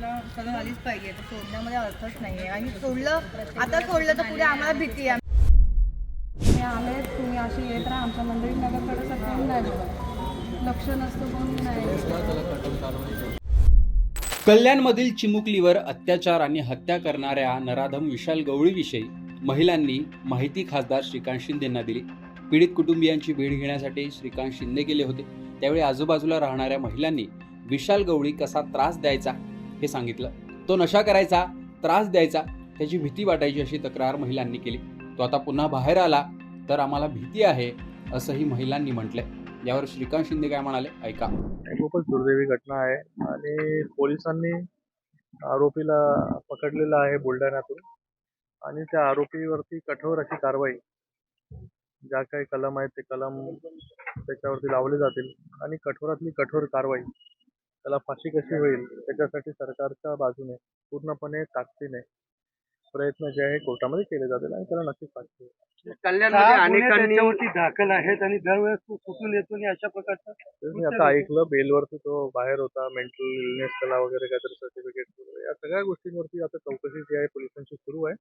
सगळं झालीच पाहिजे. तर सोडण्यामध्ये अर्थच नाही आहे आणि सोडलं आता सोडलं तर पुढे आम्हाला भीती आहे. आले तुम्ही अशी येत राहा. आमच्या मंदिर नगरकडे कोण नाही लक्ष नसतं कोण नाही. कल्याणमधील चिमुकलीवर अत्याचार आणि हत्या करणाऱ्या नराधम विशाल गवळीविषयी महिलांनी माहिती खासदार श्रीकांत शिंदेंना दिली. पीडित कुटुंबियांची भेट घेण्यासाठी श्रीकांत शिंदे गेले होते. त्यावेळी आजूबाजूला राहणाऱ्या महिलांनी विशाल गवळी कसा त्रास द्यायचा हे सांगितलं. तो नशा करायचा त्रास द्यायचा त्याची भीती वाटायची अशी तक्रार महिलांनी केली. तो आता पुन्हा बाहेर आला तर आम्हाला भीती आहे असंही महिलांनी म्हटलंय. यावर श्रीकांत शिंदे काय म्हणाले? ऐका. खूपच दुर्दैवी घटना आहे आणि पोलिसांनी आरोपीला पकडलेला आहे बुलढाण्यातून आणि त्या आरोपीवरती कठोर अशी कारवाई ज्या काही कलम आहेत ते कलम त्याच्यावरती लावले जातील आणि कठोरातली कठोर कारवाई त्याला फाशी कशी होईल त्याच्यासाठी सरकारच्या बाजूने पूर्णपणे ताकदीने प्रयत्न जे आहे कोर्टामध्ये केले जातील आणि त्याला नक्कीच फाशी होईल. कल्याणमध्ये अनेकांनी त्याच्यावरती दाखल आहेत आणि दरवेळेस तो सुटून येतो आणि अशा प्रकारचा तेच मी आता ऐकलं बेलवरती तो बाहेर होता मेंटल इलनेस त्याला वगैरे काहीतरी सर्टिफिकेट या सगळ्या गोष्टींवरती आता चौकशी जी आहे पोलिसांची सुरू आहे.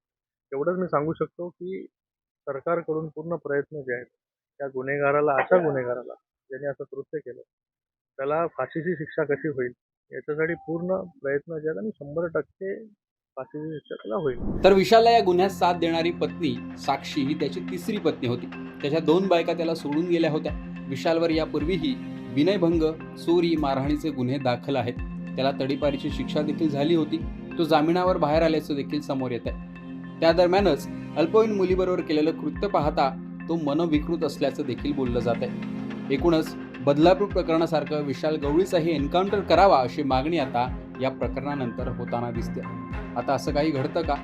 एवढंच मी सांगू शकतो की सरकारकडून पूर्ण प्रयत्न जे आहेत त्या गुन्हेगाराला अशा गुन्हेगाराला ज्याने असं कृत्य केलं त्याला फाशीची शिक्षा कशी होईल? याच्यासाठी पूर्ण प्रयत्न जे आणि शंभर टक्के फाशीची शिक्षा त्याला होईल. तर विशालला या गुन्ह्यात साथ देणारी पत्नी साक्षी ही त्याची तिसरी पत्नी होती. त्याच्या दोन बायका त्याला सोडून गेल्या होत्या. विशालवर यापूर्वीही विनयभंग चोरी मारहाणीचे गुन्हे दाखल आहेत. त्याला तडीपारीची शिक्षा देखील झाली होती. तो जामिनावर बाहेर आल्याचं देखील समोर येत आहे त्या दरम्यानच अल्पवयीन मुलीबरोबर केलेलं कृत्य पाहता तो मनविकृत असल्याचं देखील बोललं जात आहे एकूणच बदलापूर प्रकरणासारखं विशाल गवळीचाही एन्काउंटर करावा अशी मागणी आता या प्रकरणानंतर होताना दिसते. आता असं काही घडतं का?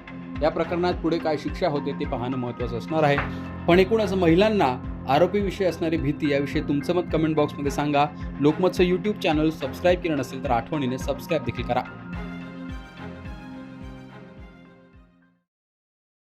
या प्रकरणात पुढे काय शिक्षा होते ते पाहणं महत्त्वाचं असणार आहे. पण एकूणच महिलांना आरोपीविषयी असणारी भीती याविषयी तुमचं मत कमेंट बॉक्समध्ये सांगा. लोकमतचं यूट्यूब चॅनल सबस्क्राईब केलं नसेल तर आठवणीने सबस्क्राईब देखील करा.